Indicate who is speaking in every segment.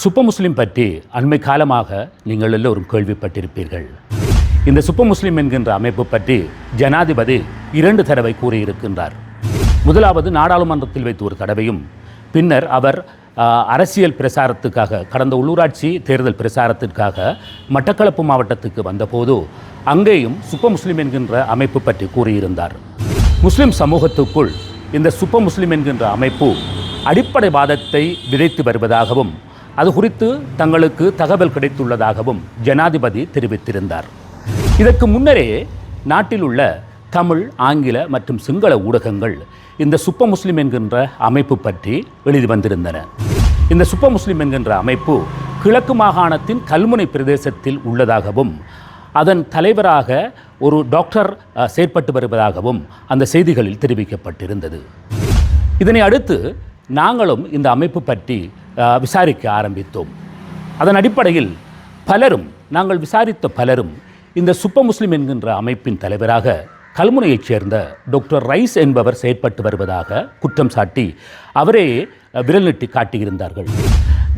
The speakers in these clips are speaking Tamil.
Speaker 1: சுப்ப முஸ்லீம் பற்றி அண்மை காலமாக நீங்கள் எல்லோரும் கேள்விப்பட்டிருப்பீர்கள். இந்த சுப்ப முஸ்லீம் என்கின்ற அமைப்பு பற்றி ஜனாதிபதி இரண்டு தடவை கூறியிருக்கின்றார். முதலாவது நாடாளுமன்றத்தில் வைத்து ஒரு தடவையும் பின்னர் அவர் அரசியல் பிரசாரத்துக்காக கடந்த உள்ளூராட்சி தேர்தல் பிரசாரத்திற்காக மட்டக்களப்பு மாவட்டத்துக்கு வந்தபோது அங்கேயும் சுப்ப முஸ்லிம் என்கின்ற அமைப்பு பற்றி கூறியிருந்தார். முஸ்லிம் சமூகத்துக்குள் இந்த சுப்ப முஸ்லீம் என்கின்ற அமைப்பு அடிப்படைவாதத்தை விதைத்து வருவதாகவும் அது குறித்து தங்களுக்கு தகவல் கிடைத்துள்ளதாகவும் ஜனாதிபதி தெரிவித்திருந்தார். இதற்கு முன்னரே நாட்டில் உள்ள தமிழ் ஆங்கில மற்றும் சிங்கள ஊடகங்கள் இந்த சுப்ப முஸ்லிம் என்கின்ற அமைப்பு பற்றி எழுதி வந்திருந்தன. இந்த சுப்ப முஸ்லிம் என்கின்ற அமைப்பு கிழக்கு மாகாணத்தின் கல்முனை பிரதேசத்தில் உள்ளதாகவும் அதன் தலைவராக ஒரு டாக்டர் செயற்பட்டு வருவதாகவும் அந்த செய்திகளில் தெரிவிக்கப்பட்டிருந்தது. இதனை அடுத்து நாங்களும் இந்த அமைப்பு பற்றி விசாரிக்க ஆரம்பித்தோம். அதன் அடிப்படையில் பலரும் நாங்கள் விசாரித்த பலரும் இந்த சுப்ப முஸ்லிம் என்கின்ற அமைப்பின் தலைவராக கல்முனையைச் சேர்ந்த டாக்டர் ரைஸ் என்பவர் செயற்பட்டு வருவதாக குற்றம் சாட்டி அவரே விரல் நீட்டி காட்டியிருந்தார்கள்.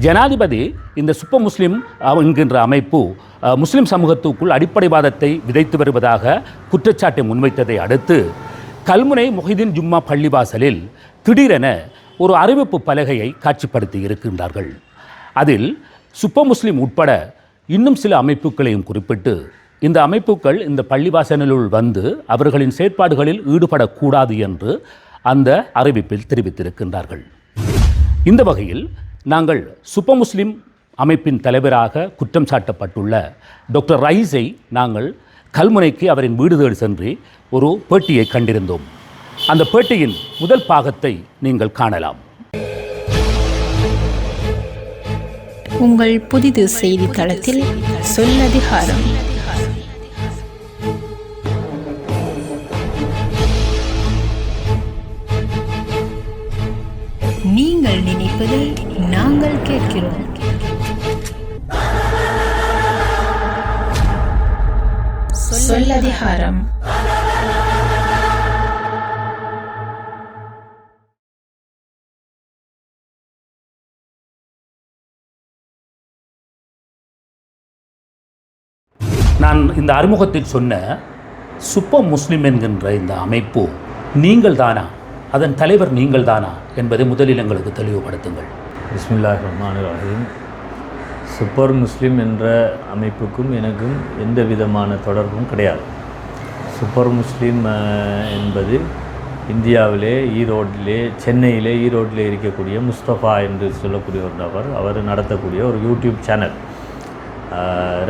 Speaker 1: ஜனாதிபதி இந்த சுப்ப முஸ்லிம் என்கின்ற அமைப்பு முஸ்லிம் சமூகத்துக்குள் அடிப்படைவாதத்தை விதைத்து வருவதாக குற்றச்சாட்டை முன்வைத்ததை அடுத்து கல்முனை மொஹிதீன் ஜும்மா பள்ளிவாசலில் திடீரென ஒரு அறிவிப்பு பலகையை காட்சிப்படுத்தி இருக்கின்றார்கள். அதில் சுப்ப முஸ்லிம் உட்பட இன்னும் சில அமைப்புகளையும் குறிப்பிட்டு இந்த அமைப்புகள் இந்த பள்ளிவாசலினுள் வந்து அவர்களின் செயற்பாடுகளில் ஈடுபடக்கூடாது என்று அந்த அறிவிப்பில் தெரிவித்திருக்கின்றார்கள். இந்த வகையில் நாங்கள் சுப்ப முஸ்லிம் அமைப்பின் தலைவராக குற்றம் சாட்டப்பட்டுள்ள டாக்டர் ரைஸை நாங்கள் கல்முனைக்கு அவரின் வீடு தேடி சென்று ஒரு பேட்டியை கண்டிருந்தோம். அந்த பேட்டியின் முதல் பாகத்தை நீங்கள் காணலாம்.
Speaker 2: உங்கள் புதிது செய்தித்தளத்தில் சொல்லதிகாரம். நீங்கள் நினைப்பதை நாங்கள் கேட்கிறோம். சொல்லதிகாரம்.
Speaker 1: நான் இந்த அறிமுகத்தில் சொன்ன சுப்ப முஸ்லிம் என்கின்ற இந்த அமைப்பு நீங்கள் தானா அதன் தலைவர் நீங்கள் தானா என்பதை முதலில் எங்களுக்கு தெளிவுபடுத்துங்கள்.
Speaker 3: பிஸ்மில்லா ரஹ்மான் ரஹீம் சுப்பர் முஸ்லீம் என்ற அமைப்புக்கும் எனக்கும் எந்த விதமான தொடர்பும் கிடையாது. சுப்பர் முஸ்லீம் என்பது இந்தியாவிலே ஈரோட்டிலே சென்னையிலே ஈரோட்டிலே இருக்கக்கூடிய முஸ்தபா என்று சொல்லக்கூடிய ஒரு நபர். அவர் நடத்தக்கூடிய ஒரு யூடியூப் சேனல்.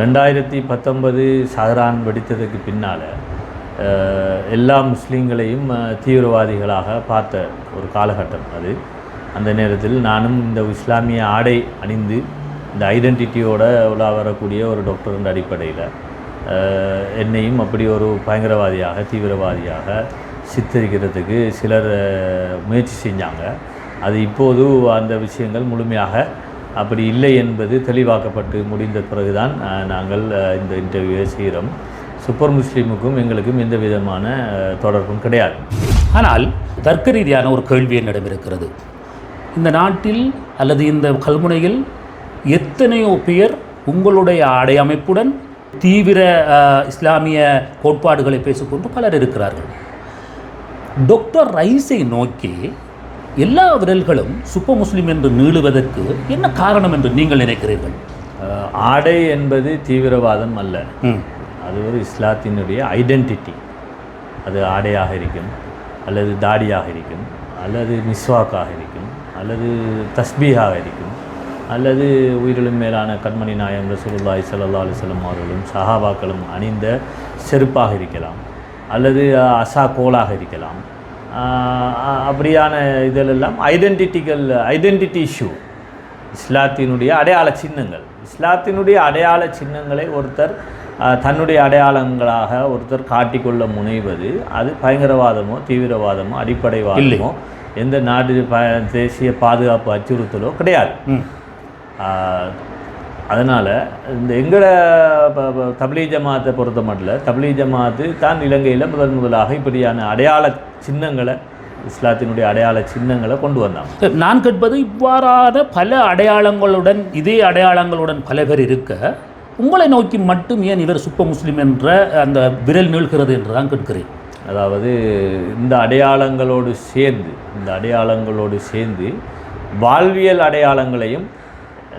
Speaker 3: ரெண்டாயிரத்தி பத்தொன்பது சஹரான் வெடித்ததுக்கு பின்னால் எல்லா முஸ்லீம்களையும் தீவிரவாதிகளாக பார்த்த ஒரு காலகட்டம் அது. அந்த நேரத்தில் நானும் இந்த இஸ்லாமிய ஆடை அணிந்து இந்த ஐடென்டிட்டியோட உலா வரக்கூடிய ஒரு டாக்டர் என்ற அடிப்படையில் என்னையும் அப்படி ஒரு பயங்கரவாதியாக தீவிரவாதியாக சித்தரிக்கிறதுக்கு சிலர் முயற்சி செஞ்சாங்க. அது இப்போது அந்த விஷயங்கள் முழுமையாக அப்படி இல்லை என்பது தெளிவாக்கப்பட்டு முடிந்த பிறகுதான் நாங்கள் இந்த இன்டர்வியூவை செய்கிறோம். சூப்பர் முஸ்லீமுக்கும் எங்களுக்கும் எந்த விதமான தொடர்பும் கிடையாது.
Speaker 1: ஆனால் தர்க்க ரீதியான ஒரு கேள்வி என்னிடம் இருக்கிறது. இந்த நாட்டில் அல்லது இந்த கல்முனையில் எத்தனையோ பேர் உங்களுடைய ஆடை அமைப்புடன் தீவிர இஸ்லாமிய கோட்பாடுகளை பேசிக்கொண்டு பலர் இருக்கிறார்கள். டாக்டர் ரைஸை நோக்கி எல்லா விரல்களும் சுப்ப முஸ்லிம் என்று நீளுவதற்கு என்ன காரணம் என்று நீங்கள் நினைக்கிறீர்கள்?
Speaker 3: ஆடை என்பது தீவிரவாதம் அல்ல. அது ஒரு இஸ்லாத்தினுடைய ஐடென்டிட்டி அது ஆடையாக இருக்கும் அல்லது தாடியாக இருக்கும் அல்லது மிஸ்வாக்காக இருக்கும் அல்லது தஸ்பீஹாக இருக்கும் அல்லது உயிரிலும் மேலான கண்மணி நாயம் ரசூலுல்லாஹி ஸல்லல்லாஹு அலைஹி வஸல்லம் அவர்களும் சஹாபாக்களும் அணிந்த செருப்பாக இருக்கலாம் அல்லது அசா கோலாக இருக்கலாம். அப்படியான இதிலெல்லாம் ஐடென்டிட்டிகள் ஐடென்டிட்டி இஷ்யூ இஸ்லாத்தினுடைய அடையாள சின்னங்கள். இஸ்லாத்தினுடைய அடையாள சின்னங்களை ஒருத்தர் தன்னுடைய அடையாளங்களாக ஒருத்தர் காட்டிக்கொள்ள முனைவது அது பயங்கரவாதமோ தீவிரவாதமோ அடிப்படைவாதமோ எந்த நாடு தேசிய பாதுகாப்பு அச்சுறுத்தலோ கிடையாது. அதனால் இந்த எங்களை தப்லீ ஜமாத்தை பொறுத்த மட்டும் தப்லீ ஜமாத்து தான் இலங்கையில் முதல் முதலாக இப்படியான அடையாள சின்னங்களை இஸ்லாத்தினுடைய அடையாள சின்னங்களை கொண்டு வந்தாங்க
Speaker 1: நான் கேட்பது இவ்வாறான பல அடையாளங்களுடன் இதே அடையாளங்களுடன் பல பேர் இருக்க உங்களை நோக்கி மட்டும் ஏன் இவர் சுப்ப முஸ்லிம் என்ற அந்த விரல் நீள்கிறது என்று தான் கேட்கிறேன்.
Speaker 3: அதாவது இந்த அடையாளங்களோடு சேர்ந்து இந்த அடையாளங்களோடு சேர்ந்து வாழ்வியல் அடையாளங்களையும்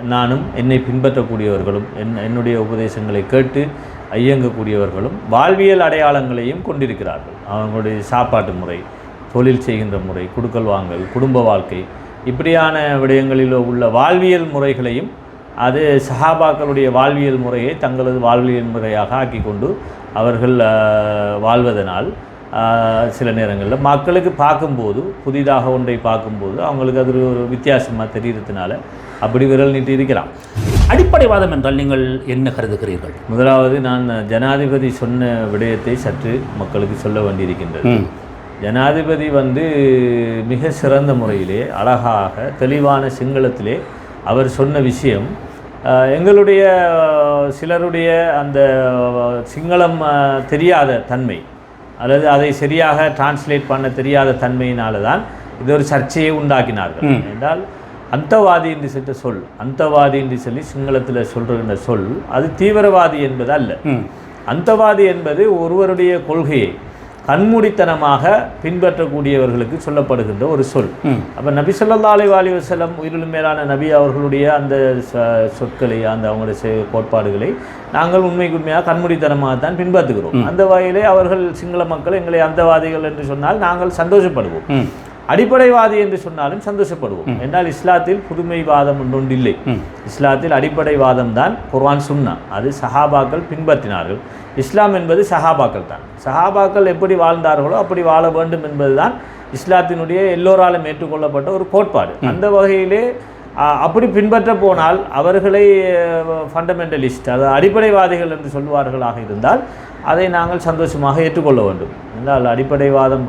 Speaker 3: நானும் என்னை பின்பற்றக்கூடியவர்களும் என் என்னுடைய உபதேசங்களை கேட்டு ஐயங்கக்கூடியவர்களும் வாழ்வியல் அடையாளங்களையும் கொண்டிருக்கிறார்கள். அவங்களுடைய சாப்பாட்டு முறை தொழில் செய்கின்ற முறை குடுக்கல் வாங்கல் குடும்ப வாழ்க்கை இப்படியான விடயங்களில் உள்ள வாழ்வியல் முறைகளையும் அது சஹாபாக்களுடைய வாழ்வியல் முறையை தங்களது வாழ்வியல் முறையாக ஆக்கி கொண்டு அவர்கள் வாழ்வதனால் சில நேரங்களில் மக்களுக்கு பார்க்கும்போது புதிதாக ஒன்றை பார்க்கும்போது அவங்களுக்கு அது ஒரு வித்தியாசமாக தெரிகிறதுனால அப்படி விரல் நீட்டி இருக்கலாம்
Speaker 1: அடிப்படைவாதம் என்றால் நீங்கள் என்ன கருதுகிறீர்கள்
Speaker 3: முதலாவது நான் ஜனாதிபதி சொன்ன விடயத்தை சற்று மக்களுக்கு சொல்ல வேண்டியிருக்கின்றது. ஜனாதிபதி வந்து மிக சிறந்த முறையிலே அழகாக தெளிவான சிங்களத்திலே அவர் சொன்ன விஷயம் எங்களுடைய சிலருடைய அந்த சிங்களம் தெரியாத தன்மை அல்லது அதை சரியாக டிரான்ஸ்லேட் பண்ண தெரியாத தன்மையினால தான் இது ஒரு சர்ச்சையை உண்டாக்கினார்கள். என்றால் அந்தவாதி என்று சொல்லிட்ட சொல் அந்தவாதி என்று சொல்லி சிங்களத்தில் சொல்கிற சொல் அது தீவிரவாதி என்பது அல்ல. அந்தவாதி என்பது ஒருவருடைய கொள்கையை கண்மூடித்தனமாக பின்பற்றக்கூடியவர்களுக்கு சொல்லப்படுகின்ற ஒரு சொல். அப்போ நபி ஸல்லல்லாஹு அலைஹி வஸல்லம் உயிரிலும் உயிரிலும் மேலான நபி அவர்களுடைய அந்த சொற்களை அந்த அவங்களுடைய கோட்பாடுகளை நாங்கள் உண்மைக்கு உண்மையாக கண்மூடித்தனமாக தான் பின்பற்றுகிறோம். அந்த வகையிலே அவர்கள் சிங்கள மக்கள் எங்களை அந்தவாதிகள் என்று சொன்னால் நாங்கள் சந்தோஷப்படுவோம். அடிப்படைவாதி என்று சொன்னாலும் சந்தோஷப்படுவோம். என்றால் இஸ்லாத்தில் புதுமைவாதம் ஒன்று இல்லை
Speaker 1: ம்.
Speaker 3: இஸ்லாத்தில் அடிப்படைவாதம் தான் குர்ஆன் சுன்னா அது சஹாபாக்கள் பின்பற்றினார்கள் இஸ்லாம் என்பது சஹாபாக்கள் தான் சஹாபாக்கள் எப்படி வாழ்ந்தார்களோ அப்படி வாழ வேண்டும் என்பதுதான் இஸ்லாத்தினுடைய எல்லோராலும் ஏற்றுக்கொள்ளப்பட்ட ஒரு கோட்பாடு அந்த வகையிலே அப்படி பின்பற்ற போனால் அவர்களை ஃபண்டமெண்டலிஸ்ட் அதாவது அடிப்படைவாதிகள் என்று சொல்வார்களாக இருந்தால் அதை நாங்கள் சந்தோஷமாக ஏற்றுக்கொள்ள வேண்டும் என்றால் அடிப்படைவாதம்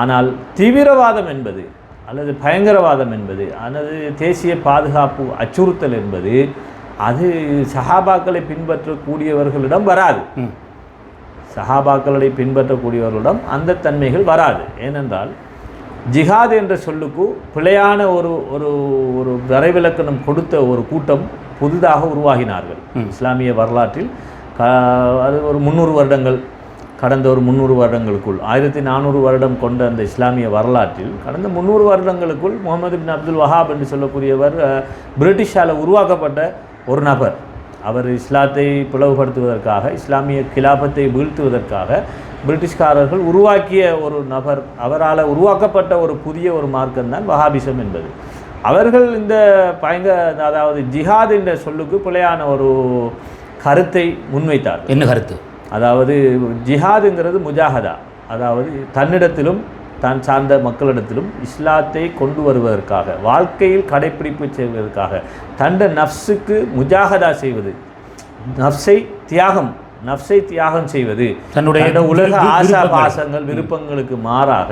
Speaker 3: ஆனால் தீவிரவாதம் என்பது அல்லது பயங்கரவாதம் என்பது அல்லது தேசிய பாதுகாப்பு அச்சுறுத்தல் என்பது அது சஹாபாக்களை பின்பற்றக்கூடியவர்களிடம் வராது. சஹாபாக்களை பின்பற்றக்கூடியவர்களிடம் அந்த தன்மைகள் வராது. ஏனென்றால் ஜிஹாத் என்ற சொல்லுக்கு பிழையான ஒரு ஒரு ஒரு வரைவிலக்கணம் கொடுத்த ஒரு கூட்டம் புதிதாக உருவாகினார்கள். இஸ்லாமிய வரலாற்றில் அது ஒரு முந்நூறு வருடங்கள் கடந்த ஒரு முந்நூறு வருடங்களுக்குள் ஆயிரத்தி நானூறு வருடம் கொண்ட அந்த இஸ்லாமிய வரலாற்றில் கடந்த முந்நூறு வருடங்களுக்குள் முகமது பின் அப்துல் வஹாப் என்று சொல்லக்கூடியவர் பிரிட்டிஷால் உருவாக்கப்பட்ட ஒரு நபர். அவர் இஸ்லாத்தை பிளவுபடுத்துவதற்காக இஸ்லாமிய கிலாபத்தை வீழ்த்துவதற்காக பிரிட்டிஷ்காரர்கள் உருவாக்கிய ஒரு நபர் அவரால் உருவாக்கப்பட்ட ஒரு புதிய ஒரு மார்க்கம் தான் வஹாபிசம் என்பது. அவர்கள் இந்த பயங்க அதாவது ஜிஹாத் என்ற சொல்லுக்கு பிழையான ஒரு கருத்தை முன்வைத்தார்
Speaker 1: என்ன கருத்து?
Speaker 3: அதாவது ஜிஹாதுங்கிறது முஜாஹதா அதாவது தன்னிடத்திலும் தான் சார்ந்த மக்களிடத்திலும் இஸ்லாத்தை கொண்டு வருவதற்காக வாழ்க்கையில் கடைப்பிடிப்பு செய்வதற்காக தண்ட நஃப்ஸுக்கு முஜாஹதா செய்வது நஃப்ஸை தியாகம் நஃப்ஸை தியாகம் செய்வது
Speaker 1: தன்னுடைய
Speaker 3: உலக ஆசா. பாசங்கள் விருப்பங்களுக்கு மாறாக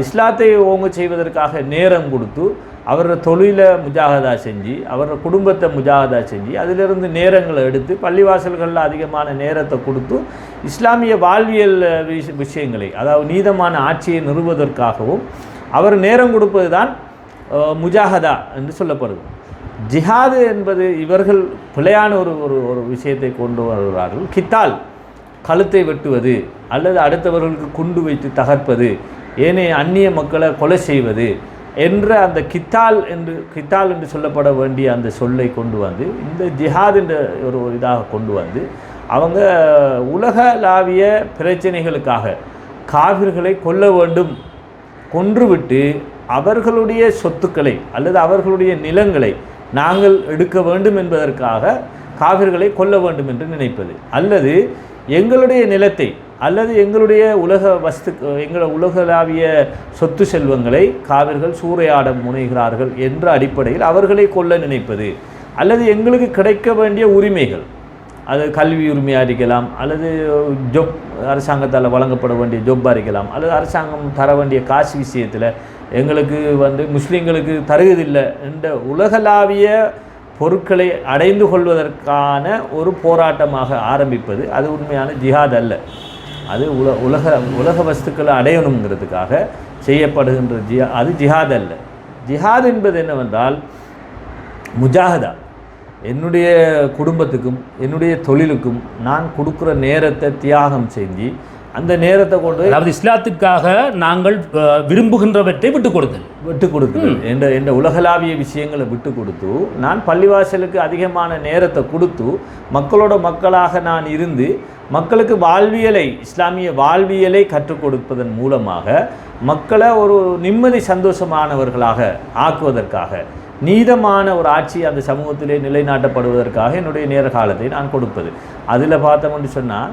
Speaker 3: இஸ்லாத்தை ஓங்க செய்வதற்காக நேரம் கொடுத்து அவரோட தொழிலை முஜாகதா செஞ்சு அவரோட குடும்பத்தை முஜாகதா செஞ்சு அதிலிருந்து நேரங்களை எடுத்து பள்ளிவாசல்களில் அதிகமான நேரத்தை கொடுத்து இஸ்லாமிய வாழ்வியல் விஷ- விஷயங்களை அதாவது நீதமான ஆட்சியை நிறுவுவதற்காகவும் அவர் நேரம் கொடுப்பது தான் முஜாகதா என்று சொல்லப்படுது. ஜிஹாது என்பது இவர்கள் பிழையான ஒரு ஒரு ஒரு விஷயத்தை கொண்டு வருகிறார்கள். கித்தால் கழுத்தை வெட்டுவது அல்லது அடுத்தவர்களுக்கு குண்டு வைத்து தகர்ப்பது ஏனைய அந்நிய மக்களை கொலை செய்வது என்ற அந்த கித்தால் என்று கித்தால் என்று சொல்லப்பட வேண்டிய அந்த சொல்லை கொண்டு வந்து இந்த ஜிஹாத் என்ற ஒரு இதாக கொண்டு வந்து அவங்க உலகளாவிய பிரச்சனைகளுக்காக காவிர்களை கொல்ல வேண்டும் கொன்றுவிட்டு அவர்களுடைய சொத்துக்களை அல்லது அவர்களுடைய நிலங்களை நாங்கள் எடுக்க வேண்டும் என்பதற்காக காவிர்களை கொல்ல வேண்டும் என்று நினைப்பது. அல்லது எங்களுடைய நிலத்தை அல்லது எங்களுடைய உலக வஸ்து எங்கள உலகளாவிய சொத்து செல்வங்களை காவிர்கள் சூறையாட முனைகிறார்கள் என்ற அடிப்படையில் அவர்களை கொல்ல நினைப்பது. அல்லது எங்களுக்கு கிடைக்க வேண்டிய உரிமைகள் அது கல்வி உரிமையாக இருக்கலாம் அல்லது ஜொப் அரசாங்கத்தால் வழங்கப்பட வேண்டிய ஜொப்பாக இருக்கலாம் அல்லது அரசாங்கம் தர வேண்டிய காசு விஷயத்தில் எங்களுக்கு வந்து முஸ்லீம்களுக்கு தருவதில்லை என்ற உலகளாவிய பொருட்களை அடைந்து கொள்வதற்கான ஒரு போராட்டமாக ஆரம்பிப்பது அது உண்மையான ஜிஹாத் அல்ல. அது உல உலக உலக வஸ்துக்களை அடையணுங்கிறதுக்காக செய்யப்படுகின்ற ஜிஹா அது ஜிஹாத் அல்ல. ஜிஹாத் என்பது என்னவென்றால் முஜாஹதா. என்னுடைய குடும்பத்துக்கும் என்னுடைய தொழிலுக்கும் நான் கொடுக்குற நேரத்தை தியாகம் செஞ்சு அந்த நேரத்தை கொண்டு
Speaker 1: அதாவது இஸ்லாத்துக்காக நாங்கள் விரும்புகின்றவற்றை விட்டுக் கொடுத்தல்.
Speaker 3: விட்டு கொடுக்குறது என்ற என்ற உலகளாவிய விஷயங்களை விட்டு கொடுத்து நான் பள்ளிவாசலுக்கு அதிகமான நேரத்தை கொடுத்து மக்களோட மக்களாக நான் இருந்து மக்களுக்கு வாழ்வியலை இஸ்லாமிய வாழ்வியலை கற்றுக் கொடுப்பதன் மூலமாக மக்களை ஒரு நிம்மதி சந்தோஷமானவர்களாக ஆக்குவதற்காக நீதமான ஒரு ஆட்சி அந்த சமூகத்திலே நிலைநாட்டப்படுவதற்காக என்னுடைய நேர காலத்தை நான் கொடுப்பது. அதில் பார்த்தோம்னு சொன்னால்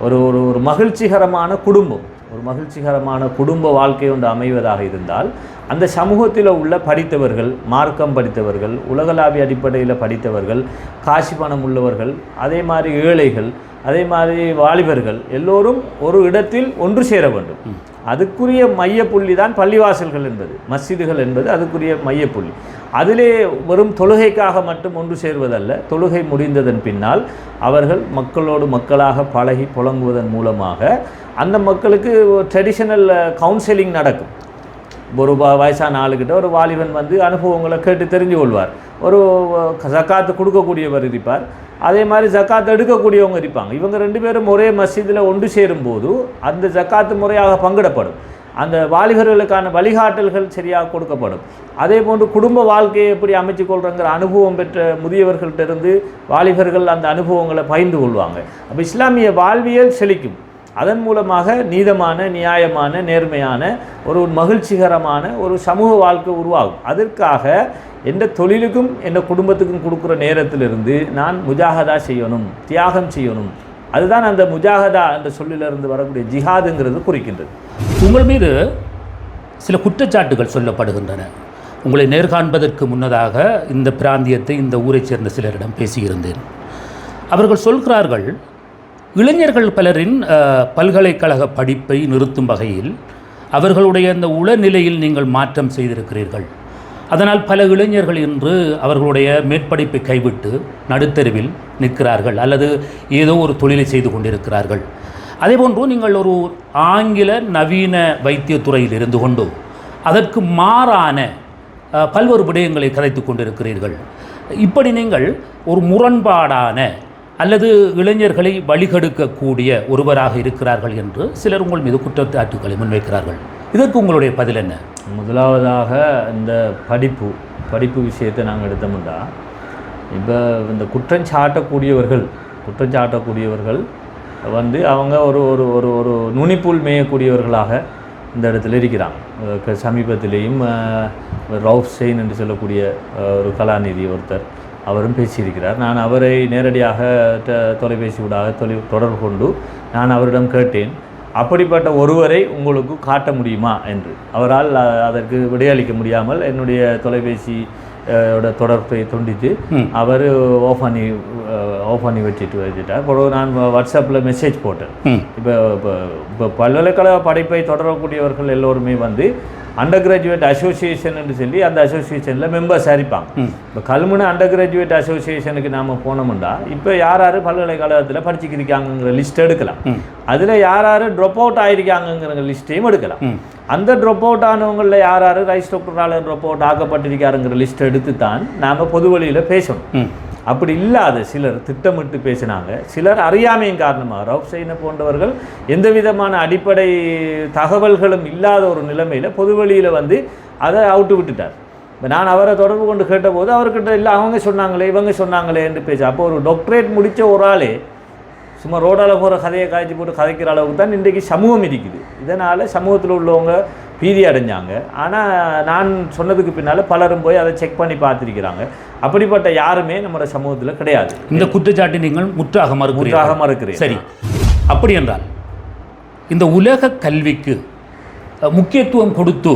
Speaker 3: ஒரு ஒரு ஒரு மகிழ்ச்சிகரமான குடும்பம். ஒரு மகிழ்ச்சிகரமான குடும்ப வாழ்க்கை ஒன்று அமைவதாக இருந்தால் அந்த சமூகத்தில் உள்ள படித்தவர்கள் மார்க்கம் படித்தவர்கள் உலகளாவிய அடிப்படையில் படித்தவர்கள் காசி பணம் உள்ளவர்கள் அதே மாதிரி ஏழைகள் அதே மாதிரி வாலிபர்கள் எல்லோரும் ஒரு இடத்தில் ஒன்று சேர வேண்டும். அதுக்குரிய மையப்புள்ளி தான் பள்ளிவாசல்கள் என்பது மஸ்ஜிதுகள் என்பது அதுக்குரிய மையப்புள்ளி. அதிலே வெறும் தொழுகைக்காக மட்டும் ஒன்று சேர்வதல்ல தொழுகை முடிந்ததன் பின்னால் அவர்கள் மக்களோடு மக்களாக பழகி புழங்குவதன் மூலமாக அந்த மக்களுக்கு ட்ரெடிஷனல் கவுன்சிலிங் uh, நடக்கும். ஒரு வயசான ஆளுக்கிட்ட ஒரு வாலிபன் வந்து அனுபவங்களை கேட்டு தெரிஞ்சு கொள்வார். ஒரு ஜக்காத்து கொடுக்கக்கூடியவர் இருப்பார். அதே மாதிரி ஜக்காத்து எடுக்கக்கூடியவங்க இருப்பாங்க. இவங்க ரெண்டு பேரும் ஒரே மஸ்ஜிதில் ஒன்று சேரும்போது அந்த ஜக்காத்து முறையாக பங்கிடப்படும். அந்த வாலிபர்களுக்கான வழிகாட்டல்கள் சரியாக கொடுக்கப்படும். அதே போன்று குடும்ப வாழ்க்கையை எப்படி அமைச்சு கொள்கிறங்கிற அனுபவம் பெற்ற முதியவர்கள்ட்டிருந்து வாலிபர்கள் அந்த அனுபவங்களை பகிர்ந்து கொள்வாங்க. அப்போ இஸ்லாமிய வாழ்வியல் செழிக்கும். அதன் மூலமாக நீதமான நியாயமான நேர்மையான ஒரு மகிழ்ச்சிகரமான ஒரு சமூக வாழ்க்கை உருவாகும். அதற்காக எந்த தொழிலுக்கும் எந்த குடும்பத்துக்கும் கொடுக்குற நேரத்திலிருந்து நான் முஜாகதா செய்யணும் தியாகம் செய்யணும். அதுதான் அந்த முஜாகதா என்ற சொல்லிலிருந்து வரக்கூடிய ஜிஹாதுங்கிறது குறிக்கின்றது.
Speaker 1: உங்கள் மீது சில குற்றச்சாட்டுகள் சொல்லப்படுகின்றன. உங்களை நேர்காண்பதற்கு முன்னதாக இந்த பிராந்தியத்தை இந்த ஊரைச் சேர்ந்த சிலரிடம் பேசியிருந்தேன். அவர்கள் சொல்கிறார்கள் இளைஞர்கள் பலரின் பல்கலைக்கழக படிப்பை நிறுத்தும் வகையில் அவர்களுடைய அந்த உளநிலையில் நீங்கள் மாற்றம் செய்திருக்கிறீர்கள். அதனால் பல இளைஞர்கள் இன்று அவர்களுடைய மேற்படிப்பை கைவிட்டு நடுத்தெருவில் நிற்கிறார்கள் அல்லது ஏதோ ஒரு தொழிலை செய்து கொண்டிருக்கிறார்கள். அதேபோன்று நீங்கள் ஒரு ஆங்கில நவீன வைத்தியத்துறையில் இருந்து கொண்டு அதற்கு மாறான பல்வேறு விடயங்களை கதைத்து கொண்டிருக்கிறீர்கள். இப்படி நீங்கள் ஒரு முரண்பாடான அல்லது இளைஞர்களை வழிகெடுக்கக்கூடிய ஒருவராக இருக்கிறார்கள் என்று சிலர் உங்கள் மீது குற்றச்சாட்டுக்களை முன்வைக்கிறார்கள். இதற்கு உங்களுடைய பதில் என்ன?
Speaker 3: முதலாவதாக இந்த படிப்பு படிப்பு விஷயத்தை நாங்கள் எடுத்தோம்னா இப்போ இந்த குற்றம் சாட்டக்கூடியவர்கள் குற்றம் சாட்டக்கூடியவர்கள் வந்து அவங்க ஒரு ஒரு ஒரு ஒரு நுனிப்புல் மேயக்கூடியவர்களாக இந்த இடத்துல இருக்கிறாங்க. சமீபத்திலேயும் ரவுஃப் செயின் என்று சொல்லக்கூடிய ஒரு கலாநிதி ஒருத்தர் அவரும் பேசியிருக்கிறார். நான் அவரை நேரடியாக தொலைபேசி ஊடாக தொலை தொடர்பு கொண்டு நான் அவரிடம் கேட்டேன். அப்படிப்பட்ட ஒருவரை உங்களுக்கு காட்ட முடியுமா என்று. அவரால் அதற்கு விடையளிக்க முடியாமல் என்னுடைய தொலைபேசி தொடர்பை துண்டித்து அவர் ஆஃப் பண்ணி ஆஃப் பண்ணி வச்சுட்டு வச்சுட்டார் பிறகு நான் வாட்ஸ்அப்பில் மெசேஜ் போட்டேன். இப்போ இப்போ இப்போ பல்கலைக்கழக படிப்பை தொடரக்கூடியவர்கள் எல்லோருமே வந்து அண்டர் கிராஜுவேட் அசோசியேஷன் என்று சொல்லி அந்த அசோசியேஷனில் மெம்பர்ஸ் இருப்பாங்க இப்போ கல்முனை அண்டர் கிராஜுவேட் அசோசியேஷனுக்கு நாம் போனோம்னா இப்போ யார் யார் பல்கலைக்கழகத்தில் படிச்சுக்கிருக்காங்கங்கிற லிஸ்ட் எடுக்கலாம். அதில் யார் யார் ட்ராப் அவுட் ஆயிருக்காங்கங்கிற லிஸ்ட்டையும் எடுக்கலாம். அந்த ட்ராப் அவுட் ஆனவங்களில் யார் யார் ரைஸ் டாக்டரால் ட்ராப் அவுட் ஆக்கப்பட்டிருக்காருங்கிற லிஸ்ட் எடுத்து தான் நாம் பொது வழியில் பேசணும். அப்படி இல்லாத சிலர் திட்டமிட்டு பேசினாங்க. சிலர் அறியாமையின் காரணமாக ரவுப் சைனை போன்றவர்கள் எந்த விதமான அடிப்படை தகவல்களும் இல்லாத ஒரு நிலைமையில் பொதுவெளியில் வந்து அதை அவுட்டு விட்டுட்டார். இப்போ நான் அவரை தொடர்பு கொண்டு கேட்டபோது அவர்கிட்ட இல்லை அவங்க சொன்னாங்களே இவங்க சொன்னாங்களே என்று பேச அப்போ ஒரு டாக்டரேட் முடித்த ஒரு ஆளே சும்மா ரோடால் போகிற கதையை காய்ச்சி போட்டு கதைக்கிற அளவுக்கு தான் இன்றைக்கு சமூகம் இருக்குது. இதனால் சமூகத்தில் உள்ளவங்க பீதி அடைஞ்சாங்க. ஆனால் நான் சொன்னதுக்கு பின்னால் பலரும் போய் அதை செக் பண்ணி பார்த்துருக்கிறாங்க. அப்படிப்பட்ட யாருமே நம்ம சமூகத்தில் கிடையாது.
Speaker 1: இந்த குற்றச்சாட்டை நீங்கள் முற்றாக மறுக்கிறீர்கள்.
Speaker 3: முற்றாக மறுக்கிறேன்
Speaker 1: சரி. அப்படி என்றால் இந்த உலக கல்விக்கு முக்கியத்துவம் கொடுத்து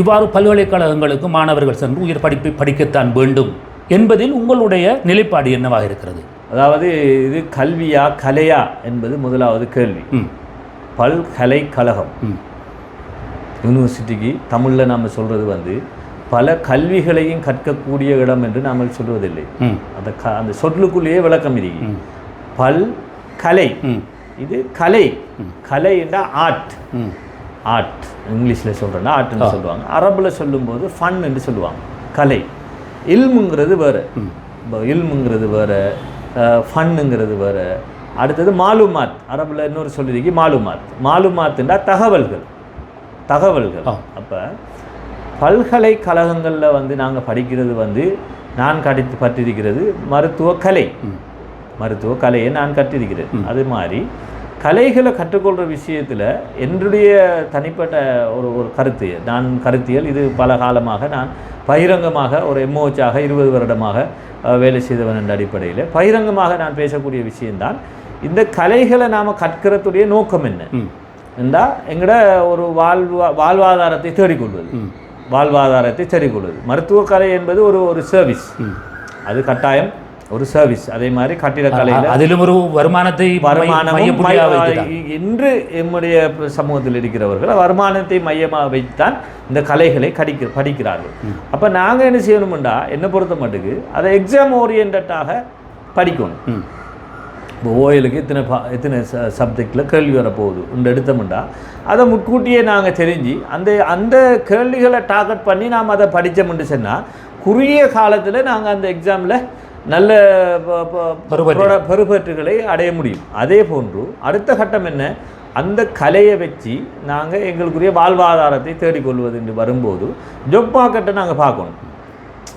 Speaker 1: இவ்வாறு பல்கலைக்கழகங்களுக்கு மாணவர்கள் சென்று உயர் படிப்பை படிக்கத்தான் வேண்டும் என்பதில் உங்களுடைய நிலைப்பாடு என்னவாக இருக்கிறது?
Speaker 3: அதாவது இது கல்வியா கலையா என்பது முதலாவது கேள்வி. பல்கலைக்கழகம். யூனிவர்சிட்டிக்கு தமிழில் நாம் சொல்கிறது வந்து பல கல்விகளையும் கற்கக்கூடிய இடம் என்று நாம் சொல்வதில்லை. அந்த க அந்த சொல்லுக்குள்ளேயே விளக்கம் இருக்கு. பல் கலை. இது கலை. கலைன்னா ஆர்ட்.
Speaker 1: ம்.
Speaker 3: ஆர்ட் இங்கிலீஷில் சொல்கிறேன்னா ஆர்ட்னு சொல்லுவாங்க. அரபில் சொல்லும்போது ஃபன் என்று சொல்லுவாங்க. கலை. இல்முங்கிறது வேறு. இப்போ இல்முங்கிறது வேறு ஃபன்னுங்கிறது வேறு. அடுத்தது மாலுமாத். அரபில் இன்னொரு சொல்லிருக்கு மாலுமாத். மாலுமாத்துண்டா தகவல்கள். தகவல்கள். அப்போ பல்கலைக்கழகங்களில் வந்து நாங்கள் படிக்கிறது வந்து நான் கடித்து பற்றிருக்கிறது மருத்துவ கலை. மருத்துவ கலையை நான் கற்றிருக்கிறேன். அது மாதிரி கலைகளை கற்றுக்கொள்கிற விஷயத்தில் என்னுடைய தனிப்பட்ட ஒரு ஒரு கருத்து. நான் கருத்தியல் இது பல காலமாக நான் பகிரங்கமாக ஒரு எம்ஓச்சாக இருபது வருடமாக வேலை செய்தவன் என்ற அடிப்படையில் பகிரங்கமாக நான் பேசக்கூடிய விஷயம்தான். இந்த கலைகளை நாம் கற்கிறதுடைய நோக்கம் என்ன? என்றா எங்கட ஒரு வாழ்வா வாழ்வாதாரத்தை தேடிக்கொள்வது வாழ்வாதாரத்தை தேடிக்கொள்வது மருத்துவக்கலை என்பது ஒரு ஒரு சர்வீஸ் அது கட்டாயம் ஒரு சர்வீஸ் அதே மாதிரி கட்டிடக்கலையில்
Speaker 1: அதிலும் ஒரு வருமானத்தை மை-
Speaker 3: வருமானமும்
Speaker 1: மையப்புள்ளியாக
Speaker 3: மை-
Speaker 1: வைத்துதான்.
Speaker 3: இன்று எம்முடைய சமூகத்தில் இருக்கிறவர்கள் வருமானத்தை மையமாக வைத்துதான் இந்த கலைகளை கடிக்க படிக்கிறார்கள் அப்போ நாங்கள் என்ன செய்யணும்டா என்னை பொறுத்த மட்டுக்கு அதை எக்ஸாம் ஓரியன்டாக படிக்கணும் இப்போ ஓயலுக்கு இத்தனை பா இத்தனை ச சப்ஜெக்டில் கேள்வி வரப்போகுது. இந்த எடுத்தோம்னா அதை முன்கூட்டியே நாங்கள் தெரிஞ்சு அந்த அந்த கேள்விகளை டார்கெட் பண்ணி நாம் அதை படித்தோம்னு சொன்னால் குறுகிய காலத்தில் நாங்கள் அந்த எக்ஸாமில் நல்ல ப- ப-
Speaker 1: பெறுபேற்று.
Speaker 3: புர- பெறுபேற்றுகளை அடைய முடியும். அதே போன்று அடுத்த கட்டம் என்ன? அந்த கலையை வச்சு நாங்கள் எங்களுக்குரிய வாழ்வாதாரத்தை தேடிக்கொள்வது என்று வரும்போது ஜொப் மார்க்கெட்டை நாங்கள் பார்க்கணும்.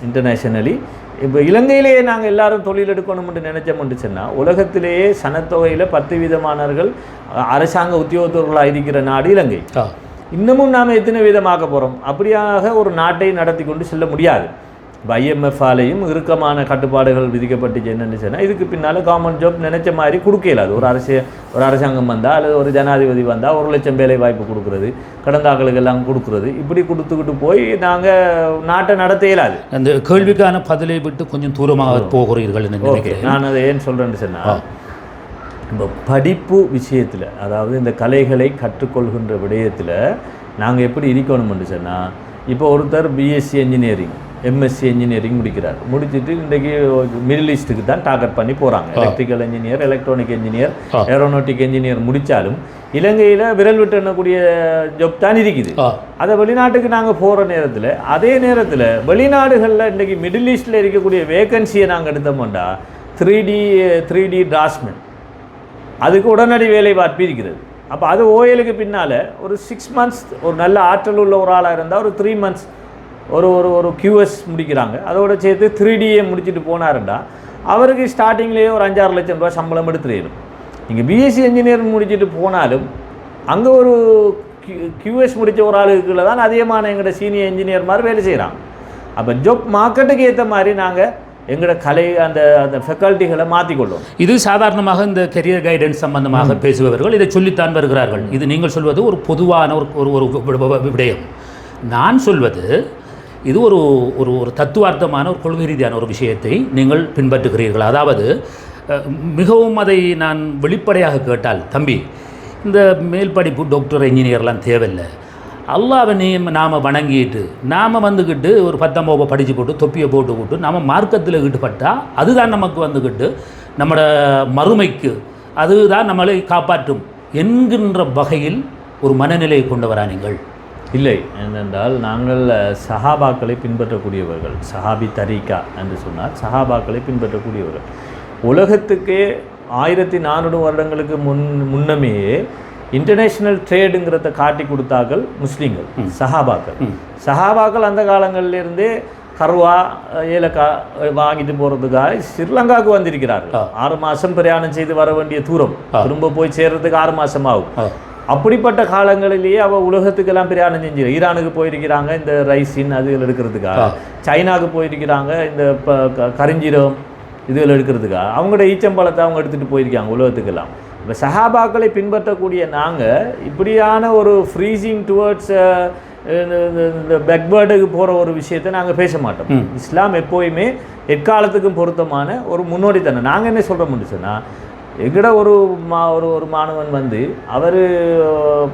Speaker 3: இன்டர்நேஷனலி இப்போ இலங்கையிலேயே நாங்கள் எல்லாரும் தொழில் எடுக்கணும்னு நினைச்சோம்னு சொன்னால் உலகத்திலேயே சனத்தொகையில் பத்து விதமானவர்கள் அரசாங்க உத்தியோகத்தர்களாக இருக்கிற நாடு இலங்கை. இன்னமும் நாம் எத்தனை விதமாக்க போகிறோம் அப்படியாக ஒரு நாட்டை நடத்தி கொண்டு செல்ல முடியாது. இப்போ இறுக்கமான கட்டுப்பாடுகள் விதிக்கப்பட்டுச்சு என்னன்னு சொன்னால் இதுக்கு பின்னால் கவர்மெண்ட் ஜாப் நினைச்ச மாதிரி கொடுக்க இயலாது ஒரு அரசு ஒரு அரசாங்கம் வந்தால் அல்லது ஒரு ஜனாதிபதி வந்தால் ஒரு லட்சம் வேலை வாய்ப்பு கொடுக்குறது கடந்தாக்களுக்கு எல்லாம் கொடுக்குறது. இப்படி கொடுத்துக்கிட்டு போய் நாங்கள் நாட்டை நடத்த இயலாது
Speaker 1: அந்த கேள்விக்கான பதிலை விட்டு கொஞ்சம் தூரமாக போகிறீர்கள்
Speaker 3: நான் அதை ஏன் சொல்கிறேன்னு. சொன்னால் இப்போ படிப்பு விஷயத்தில் அதாவது இந்த கலைகளை கற்றுக்கொள்கின்ற விடயத்தில் நாங்கள் எப்படி இருக்கணும்னு சொன்னால் இப்போ ஒருத்தர் பிஎஸ்சி இன்ஜினியரிங் எம்எஸ்சி இன்ஜினியரிங் முடிக்கிறார். முடிச்சிட்டு இன்றைக்கி மிடில் ஈஸ்ட்டுக்கு தான் டார்கெட் பண்ணி போகிறாங்க எலக்ட்ரிக்கல் இன்ஜினியர் எலக்ட்ரானிக் இன்ஜினியர்
Speaker 1: ஆ.
Speaker 3: ஏரோநாட்டிக் இன்ஜினியர் முடித்தாலும் இலங்கையில் விரல் விட்டு எண்ணக்கூடிய ஜாப் தான் இருக்குது. அதை வெளிநாட்டுக்கு நாங்கள் போகிற நேரத்தில் அதே நேரத்தில் வெளிநாடுகளில் இன்றைக்கி மிடில் ஈஸ்டில் இருக்கக்கூடிய வேகன்சியை நாங்கள் எடுத்தோம்னா three D three D draughtsmen அதுக்கு உடனடி வேலை வாய்ப்பு இருக்கிறது. அப்போ அது ஓயலுக்கு பின்னால் ஒரு சிக்ஸ் மந்த்ஸ் ஒரு நல்ல ஆற்றல் உள்ள ஒரு ஆளாக இருந்தால் ஒரு த்ரீ மந்த்ஸ் ஒரு ஒரு ஒரு கியூஎஸ் முடிக்கிறாங்க. அதோட சேர்த்து த்ரீ டியை முடிச்சுட்டு போனாருண்டா அவருக்கு ஸ்டார்டிங்லேயே ஒரு அஞ்சாறு லட்சம் ரூபா சம்பளம் எடுத்துடும் நீங்கள் பிஎஸ்சி இன்ஜினியர் முடிச்சுட்டு போனாலும் அங்கே ஒரு கியூஎஸ் முடித்த ஒரு ஆளுக்குள்ள தான் அதிகமான எங்களோட சீனியர் இன்ஜினியர் மாதிரி வேலை செய்கிறாங்க அப்போ ஜாப் மார்க்கெட்டுக்கு ஏற்ற மாதிரி நாங்கள் எங்களோட கலை அந்த அந்த ஃபெக்கல்ட்டிகளை மாற்றிக்கொள்ளும்
Speaker 1: இது சாதாரணமாக இந்த கெரியர் கைடன்ஸ் சம்பந்தமாக பேசுபவர்கள் இதை சொல்லித்தான் வருகிறார்கள். இது நீங்கள் சொல்வது ஒரு பொதுவான ஒரு ஒரு விடயம். நான் சொல்வது இது ஒரு ஒரு ஒரு தத்துவார்த்தமான ஒரு கொள்கை ரீதியான ஒரு விஷயத்தை நீங்கள் பின்பற்றுகிறீர்கள். அதாவது மிகவும் அதை நான் வெளிப்படையாக கேட்டால் தம்பி இந்த மேல் படிப்பு டாக்டர் இன்ஜினியர்லாம் தேவையில்லை. அல்லாவை நீ நாம் வணங்கிட்டு நாம் வந்துக்கிட்டு ஒரு பத்தொம்போவை படித்து போட்டு தொப்பியை போட்டு போட்டு நாம் மார்க்கத்தில் ஈடுபட்டால் அதுதான் நமக்கு வந்துக்கிட்டு நம்மளோட மறுமைக்கு அதுதான் நம்மளை காப்பாற்றும் என்கின்ற வகையில் ஒரு மனநிலையை கொண்டவரா நீங்கள்.
Speaker 3: இல்லை ஏனென்றால் நாங்கள் சஹாபாக்களை பின்பற்றக்கூடியவர்கள். சஹாபி தரீகா என்று சொன்னால் சஹாபாக்களை பின்பற்றக்கூடியவர்கள். உலகத்துக்கே ஆயிரத்தி நானூறு வருடங்களுக்கு முன் முன்னமே இன்டர்நேஷ்னல் ட்ரேடுங்கிறத காட்டி கொடுத்தார்கள் முஸ்லீம்கள் சஹாபாக்கள். சஹாபாக்கள் அந்த காலங்களிலிருந்தே கருவா ஏலக்காய் வாங்கிட்டு போகிறதுக்காக ஸ்ரீலங்காவுக்கு வந்திருக்கிறார்கள். ஆறு மாதம் பிரயாணம் செய்து வர வேண்டிய தூரம். திரும்ப போய் சேர்றதுக்கு ஆறு மாதம் ஆகும். அப்படிப்பட்ட காலங்களிலேயே அவ உலகத்துக்கெல்லாம் பிரயாணம் செஞ்சு ஈரானுக்கு போயிருக்கிறாங்க இந்த ரைசின் அதுகள் எடுக்கிறதுக்காக சைனாவுக்கு போயிருக்கிறாங்க இந்த ப க- கரிஞ்சீரகம் இதுகள் எடுக்கிறதுக்காக அவங்களோட ஈச்சம்பழத்தை அவங்க எடுத்துகிட்டு போயிருக்காங்க உலகத்துக்கெல்லாம். இப்போ சஹாபாக்களை பின்பற்றக்கூடிய நாங்கள் இப்படியான ஒரு ஃப்ரீசிங் டுவர்ட்ஸ் இந்த பேக்வேர்டுக்கு போகிற ஒரு விஷயத்தை நாங்கள் பேச மாட்டோம். இஸ்லாம் எப்போயுமே எக்காலத்துக்கும் பொருத்தமான ஒரு முன்னோடித்தனம். நாங்கள் என்ன சொல்கிறோம்னு சொன்னால் எங்கட ஒரு மா ஒரு ஒரு மாணவன் வந்து அவர்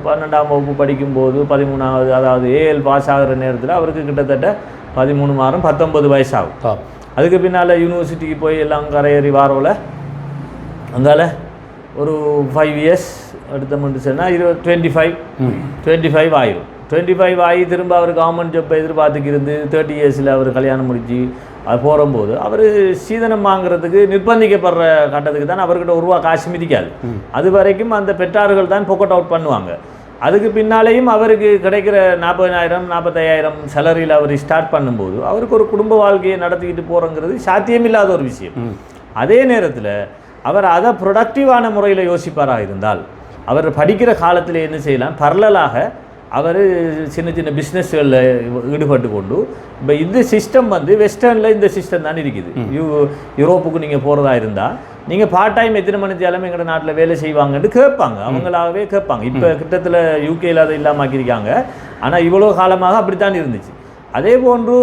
Speaker 3: பன்னெண்டாம் வகுப்பு படிக்கும்போது பதிமூணாவது அதாவது ஏஎல் பாஸ் ஆகிற நேரத்தில் அவருக்கு கிட்டத்தட்ட பதிமூணு மாதம் பத்தொன்பது வயசாகும். அதுக்கு பின்னால் யூனிவர்சிட்டிக்கு போய் எல்லாம் கரையேறி வாரோல. அங்கால ஒரு ஃபைவ் இயர்ஸ் எடுத்தோம்னு சொன்னால் இருபது டுவெண்ட்டி ஃபைவ் டுவெண்ட்டி ஃபைவ் ஆயிரும். டுவெண்ட்டி ஃபைவ் ஆகி திரும்ப அவர் கவர்மெண்ட் ஜாப் எதிர்பார்த்துக்கு இருந்து தேர்ட்டி இயர்ஸில் அவர் கல்யாணம் முடிச்சு அது போகும்போது அவர் சீதனம் வாங்குறதுக்கு நிர்பந்திக்கப்படுற கட்டத்துக்கு தான் அவர்கிட்ட ஒரு ரூபா காசு மிதிக்காது. அது வரைக்கும் அந்த பெற்றார்கள் தான் பொக்கட் அவுட் பண்ணுவாங்க. அதுக்கு பின்னாலேயும் அவருக்கு கிடைக்கிற நாற்பதாயிரம் நாற்பத்தையாயிரம் சேலரியில் அவர் ஸ்டார்ட் பண்ணும்போது அவருக்கு ஒரு குடும்ப வாழ்க்கையை நடத்திக்கிட்டு போகிறோங்கிறது சாத்தியமில்லாத ஒரு விஷயம். அதே நேரத்தில் அவர் அதை ப்ரொடக்டிவான முறையில் யோசிப்பாராக இருந்தால் அவர் படிக்கிற காலத்தில் என்ன செய்யலாம்? பரலலாக அவர் சின்ன சின்ன பிஸ்னஸ்களில் ஈடுபட்டு கொண்டு இப்போ இந்த சிஸ்டம் வந்து வெஸ்டர்னில் இந்த சிஸ்டம் தான் இருக்குது. யூ யூரோப்புக்கு நீங்கள் போகிறதா இருந்தால் நீங்கள் பார்ட் டைம் எத்தனை மணி தேலம் எங்கள் நாட்டில் வேலை செய்வாங்கன்னு கேட்பாங்க. அவங்களாகவே கேட்பாங்க. இப்போ கிட்டத்தில் யூகேல அதை இல்லாமல் ஆக்கியிருக்காங்க ஆனால் இவ்வளோ காலமாக அப்படித்தான் இருந்துச்சு. அதே போன்று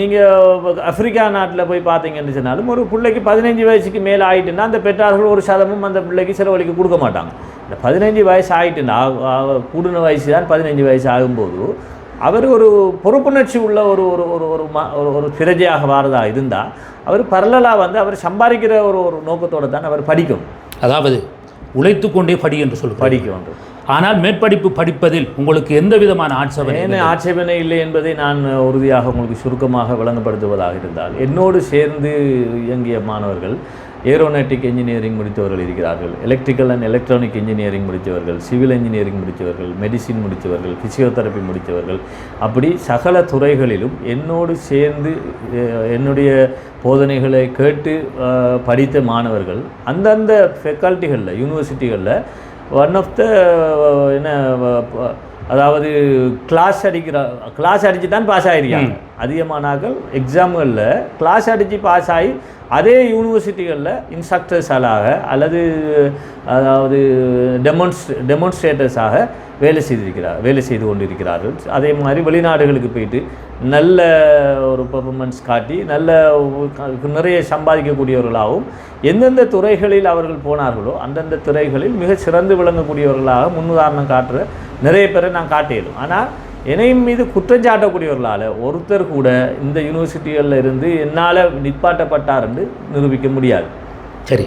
Speaker 3: நீங்கள் ஆப்பிரிக்கா நாட்டில் போய் பார்த்தீங்கன்னு சொன்னாலும் ஒரு பிள்ளைக்கு பதினஞ்சு வயசுக்கு மேலே ஆயிட்டுன்னா அந்த பெற்றார்கள் ஒரு சதமும் அந்த பிள்ளைக்கு செலவழிக்க கொடுக்க மாட்டாங்க. இந்த பதினஞ்சு வயசு ஆயிட்டுன்னா ஆ- ஆ- கூடுன வயசு தான் பதினஞ்சு வயசு ஆகும்போது அவர் ஒரு பொறுப்புணர்ச்சி உள்ள ஒரு ஒரு ஒரு ஒரு ம- ஒரு ஒரு பிரஜையாக வாரதா இருந்தால் அவர் பரலலாக வந்து அவர் சம்பாதிக்கிற ஒரு ஒரு நோக்கத்தோடு தான் அவர் படிக்கும்.
Speaker 1: அதாவது உழைத்து கொண்டே படி என்று சொல்லுங்கள்
Speaker 3: படிக்க வேண்டும்.
Speaker 1: ஆனால் மேற்படிப்பு படிப்பதில் உங்களுக்கு எந்த விதமான ஆட்சேபனை
Speaker 3: ஆட்சேபனை இல்லை என்பதை நான் உறுதியாக உங்களுக்கு சுருக்கமாக விளங்கப்படுத்துவதாக இருந்தால் என்னோடு சேர்ந்து இயங்கிய மாணவர்கள் ஏரோநாட்டிக் இன்ஜினியரிங் முடித்தவர்கள் இருக்கிறார்கள். எலக்ட்ரிக்கல் அண்ட் எலக்ட்ரானிக் இன்ஜினியரிங் முடித்தவர்கள் சிவில் இன்ஜினியரிங் முடித்தவர்கள் மெடிசின் முடித்தவர்கள் ஃபிசியோதெரப்பி முடித்தவர்கள். அப்படி சகல துறைகளிலும் என்னோடு சேர்ந்து என்னுடைய போதனைகளை கேட்டு படித்த மாணவர்கள் அந்தந்த ஃபெக்கல்ட்டிகளில் யூனிவர்சிட்டிகளில் ஒன் ஆஃப் த என்ன அதாவது கிளாஸ் அடிக்கிற கிளாஸ் அடிச்சு தான் பாஸ் ஆகிருக்காங்க அதிகமானாக்கள் எக்ஸாம்களில் கிளாஸ் அடித்து பாஸ் ஆகி அதே யூனிவர்சிட்டிகளில் இன்ஸ்ட்ரக்டர்ஸாலாக அல்லது அதாவது டெமான்ஸ்ட்ரே டெமான்ஸ்ட்ரேட்டர்ஸாக வேலை செய்திருக்கிறார் வேலை செய்து கொண்டிருக்கிறார்கள். அதே மாதிரி வெளிநாடுகளுக்கு போயிட்டு நல்ல ஒரு பெர்ஃபார்மன்ஸ் காட்டி நல்ல நிறைய சம்பாதிக்கக்கூடியவர்களாகவும் எந்தெந்த துறைகளில் அவர்கள் போனார்களோ அந்தந்த துறைகளில் மிக சிறந்து விளங்கக்கூடியவர்களாக முன்னுதாரணம் காட்டுற நிறைய பேரை நான் காட்டியலும் ஆனால் என்னையும் மீது குற்றஞ்சாட்டக்கூடியவர்களால் ஒருத்தர் கூட இந்த யூனிவர்சிட்டிகளில் இருந்து என்னால் நிற்பாட்டப்பட்டார் என்று நிரூபிக்க முடியாது.
Speaker 1: சரி.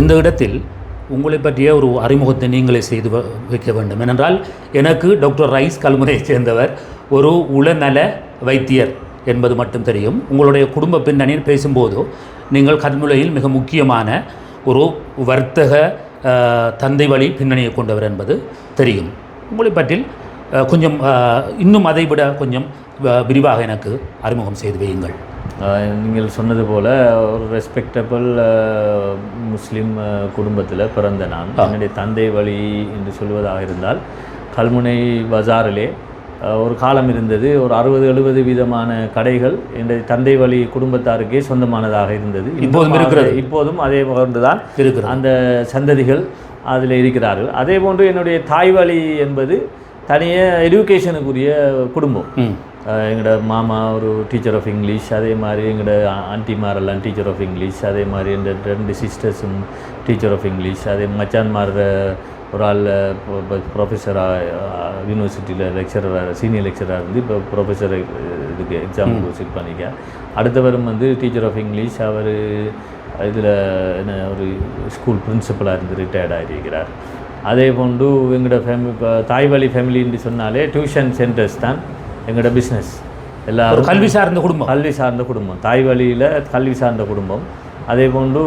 Speaker 1: இந்த இடத்தில் உங்களை பற்றிய ஒரு அறிமுகத்தை நீங்களே செய்து வ- வைக்க வேண்டும். ஏனென்றால் எனக்கு டாக்டர் ரைஸ் கல்முனையைச் சேர்ந்தவர் ஒரு உளநல வைத்தியர் என்பது மட்டும் தெரியும். உங்களுடைய குடும்ப பின்னணியில் பேசும்போதோ நீங்கள் கல்முனையில் மிக முக்கியமான ஒரு வர்த்தக தந்தை வழி பின்னணியை கொண்டவர் என்பது தெரியும். உங்களை பற்றி கொஞ்சம் இன்னும் அதை விட கொஞ்சம் விரிவாக எனக்கு அறிமுகம் செய்து வையுங்கள்.
Speaker 3: நீங்கள் சொன்னது போல் ஒரு ரெஸ்பெக்டபிள் முஸ்லீம் குடும்பத்தில் பிறந்த நான். என்னுடைய தந்தை வழி என்று சொல்வதாக இருந்தால் கல்முனை பஜாரிலே ஒரு காலம் இருந்தது. ஒரு அறுபது எழுபது விதமான கடைகள் என்னுடைய தந்தை வழி குடும்பத்தாருக்கே சொந்தமானதாக இருந்தது.
Speaker 1: இப்போதும் இருக்கிறது.
Speaker 3: இப்போதும் அதே போன்றுதான்
Speaker 1: இருக்கிறது.
Speaker 3: அந்த சந்ததிகள் அதில் இருக்கிறார்கள். அதே போன்று என்னுடைய தாய் வழி என்பது தனியே எஜுகேஷனுக்குரிய குடும்பம். எங்களோட மாமா ஒரு டீச்சர் ஆஃப் இங்கிலீஷ் அதே மாதிரி எங்களோட ஆன்டிமாரெல்லாம் டீச்சர் ஆஃப் இங்கிலீஷ் அதே மாதிரி இந்த ரெண்டு சிஸ்டர்ஸும் டீச்சர் ஆஃப் இங்கிலீஷ் அதே மச்சான்மார் ஒரு ஆள் ப்ரொஃபஸராக யூனிவர்சிட்டியில் லெக்சரராக சீனியர் லெக்சராக இருந்து இப்போ ப்ரொஃபஸர் இதுக்கு எக்ஸாமுக்கு செட் பண்ணிக்க. அடுத்தவரும் வந்து டீச்சர் ஆஃப் இங்கிலீஷ் அவர் இதில் என்ன ஒரு ஸ்கூல் பிரின்சிபலாக இருந்து ரிட்டையர்ட் ஆகியிருக்கிறார் அதே போன்று எங்களோட ஃபேமிலி தாய் வழி ஃபேமிலின்னு சொன்னாலே டியூஷன் சென்டர்ஸ் தான். எங்களோட பிஸ்னஸ் எல்லாரும்
Speaker 1: கல்வி சார்ந்த குடும்பம்.
Speaker 3: கல்வி சார்ந்த குடும்பம். தாய் வழியில் கல்வி சார்ந்த குடும்பம். அதே போன்று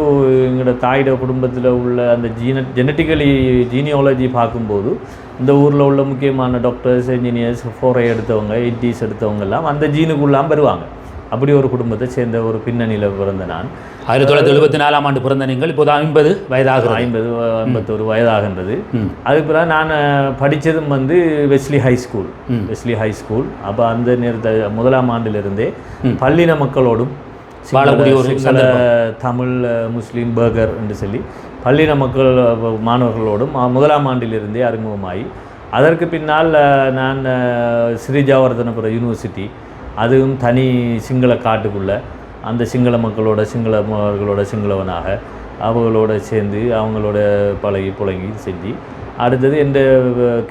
Speaker 3: எங்களோட தாயோட குடும்பத்தில் உள்ள அந்த ஜீன ஜெனட்டிக்கலி ஜீனியாலஜி பார்க்கும்போது இந்த ஊரில் உள்ள முக்கியமான டாக்டர்ஸ் இன்ஜினியர்ஸ் ஃபோரை எடுத்தவங்க எயிட்டிஸ் எடுத்தவங்க எல்லாம் அந்த ஜீனுக்குள்ளாம் வருவாங்க. அப்படி ஒரு குடும்பத்தை சேர்ந்த ஒரு பின்னணியில் பிறந்த நான்.
Speaker 1: ஆயிரத்தி தொள்ளாயிரத்தி எழுபத்தி நாலாம் ஆண்டு பிறந்த நீங்கள் இப்போது ஐம்பது வயதாகிறது.
Speaker 3: ஐம்பது ஐம்பத்தொரு வயதாகின்றது. அதுக்கு பிறகு நான் படித்ததும் வந்து Wesley high school Wesley high school அப்போ அந்த நேரத்தை முதலாம் ஆண்டிலிருந்தே பள்ளின மக்களோடும் சிங்கள தமிழ் முஸ்லீம் பர்கர் என்று சொல்லி பள்ளின மக்கள் மாணவர்களோடும் முதலாம் ஆண்டிலிருந்தே அறிமுகமாகி அதற்கு பின்னால் நான் அஹ், ஸ்ரீ ஜாவர்தனபுர யூனிவர்சிட்டி அதுவும் தனி சிங்கள காட்டுக்குள்ள அந்த சிங்கள மக்களோட சிங்களவர்களோட சிங்களவனாக அவங்களோட சேர்ந்து அவங்களோட பழகி புழங்கி செஞ்சு அடுத்தது எந்த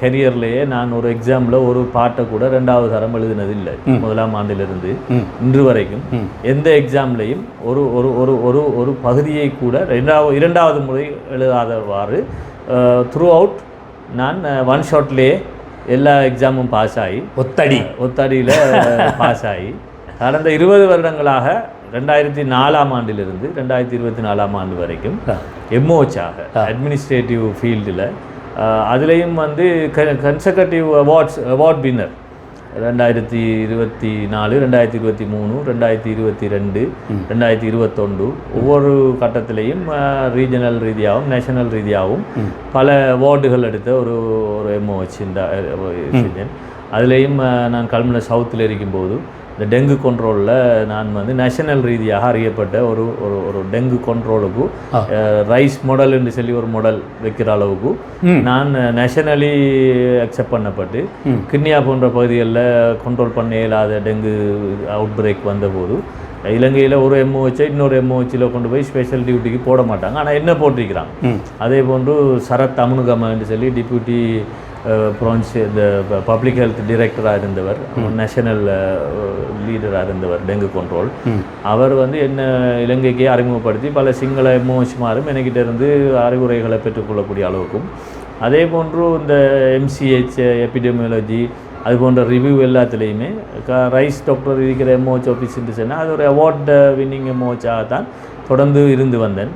Speaker 3: கரியர்லேயே நான் ஒரு எக்ஸாமில் ஒரு பாட்டை கூட ரெண்டாவது தரம் எழுதினது இல்லை முதலாம் ஆண்டிலிருந்து இன்று வரைக்கும் எந்த எக்ஸாம்லேயும் ஒரு ஒரு ஒரு ஒரு ஒரு பகுதியை கூட ரெண்டாவது இரண்டாவது முறை எழுதாதவாறு த்ரூ அவுட் நான் ஒன் ஷாட்லேயே எல்லா எக்ஸாமும் பாஸ் ஆகி
Speaker 1: ஒத்தடி
Speaker 3: ஒத்தடியில் பாஸ் ஆகி கடந்த இருபது வருடங்களாக ரெண்டாயிரத்தி நாலாம் ஆண்டிலிருந்து ரெண்டாயிரத்தி இருபத்தி நாலாம் ஆண்டு வரைக்கும் எம்ஓச்சாக அட்மினிஸ்ட்ரேட்டிவ் ஃபீல்டில் அதுலேயும் வந்து கன்சர்கட்டிவ் அவார்ட்ஸ் அவார்ட் வின்னர் ரெண்டாயிரத்தி இருபத்தி நாலு ரெண்டாயிரத்தி இருபத்தி மூணு ரெண்டாயிரத்தி இருபத்தி ரெண்டு ரெண்டாயிரத்தி இருபத்தொண்டு ஒவ்வொரு கட்டத்திலையும் ரீஜனல் ரீதியாகவும் நேஷனல் ரீதியாகவும் பல அவார்டுகள் எடுத்த ஒரு ஒரு எம்ஓஹெச் இந்த செஞ்சேன். அதுலேயும் நான் கல்முனை சவுத்தில் இருக்கும்போது இந்த டெங்கு கண்ட்ரோலில் நான் வந்து நேஷனல் ரீதியாக அறியப்பட்ட ஒரு ஒரு ஒரு டெங்கு கண்ட்ரோலுக்கு ரைஸ் மாடல் என்று சொல்லி ஒரு மாடல் வைக்கிற அளவுக்கு நான் நேஷனலி அக்செப்ட் பண்ணப்பட்டு கிண்ணியா போன்ற பகுதிகளில் கண்ட்ரோல் பண்ண இயலாத டெங்கு அவுட் பிரேக் வந்தபோது இலங்கையில் ஒரு எம்ஓஹெச்சை இன்னொரு எம்ஓஹெச்சில் கொண்டு போய் ஸ்பெஷல் டியூட்டிக்கு போட மாட்டாங்க. ஆனால் என்ன போட்டிருக்கிறாங்க? அதே போன்று சரத் அமுனுகம என்று சொல்லி டிப்யூட்டி ப்ரான்ஸ் இந்த பப்ளிக் ஹெல்த் டிரெக்டராக இருந்தவர் நேஷனல் லீடராக இருந்தவர் டெங்கு கண்ட்ரோல் அவர் வந்து என்ன இலங்கைக்கே அறிமுகப்படுத்தி பல சிங்கள எம்ஓஹெச்மாரும் என்கிட்ட இருந்து அறிவுரைகளை பெற்றுக்கொள்ளக்கூடிய அளவுக்கும் அதே போன்று இந்த எம்சிஹெச் எபிடெமியாலஜி அது போன்ற ரிவ்யூ எல்லாத்துலேயுமே க ரைஸ் டாக்டர் இருக்கிற எம்ஓஹெச் ஆஃபீஸ்ன்னு சொன்னால் அது ஒரு அவார்ட் வின்னிங் எம்ஓஹெச்சாக தான் தொடர்ந்து இருந்து வந்தேன்.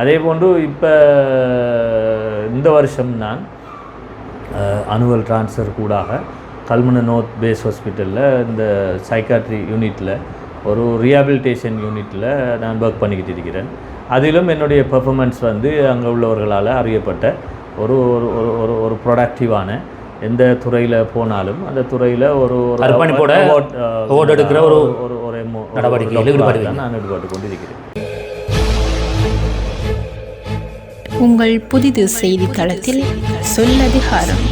Speaker 3: அதே போன்று இப்போ இந்த வருஷம் நான் அனுவல் ட்ரான்ஸ்ஃபர் கூடாக கல்முனை நோர்த் பேஸ் ஹாஸ்பிட்டலில் இந்த சைக்காட்ரி யூனிட்டில் ஒரு ரீஹாபிலிட்டேஷன் யூனிட்டில் நான் ஒர்க் பண்ணிக்கிட்டு இருக்கிறேன் அதிலும் என்னுடைய பெர்ஃபார்மன்ஸ் வந்து அங்கே உள்ளவர்களால் அறியப்பட்ட ஒரு ஒரு ஒரு ஒரு ஒரு ப்ரொடக்டிவான எந்த துறையில் போனாலும் அந்த துறையில் ஒரு ஒரு
Speaker 1: அர்ப்பணிப்போட எடுக்கிற ஒரு
Speaker 3: ஒரு ஒரு
Speaker 1: நடவடிக்கையில்.
Speaker 3: தான் நான் ஈடுபட்டு கொண்டிருக்கிறேன்
Speaker 2: உங்கள் புதிது செய்தித்தளத்தில் சொல்லதிகாரம்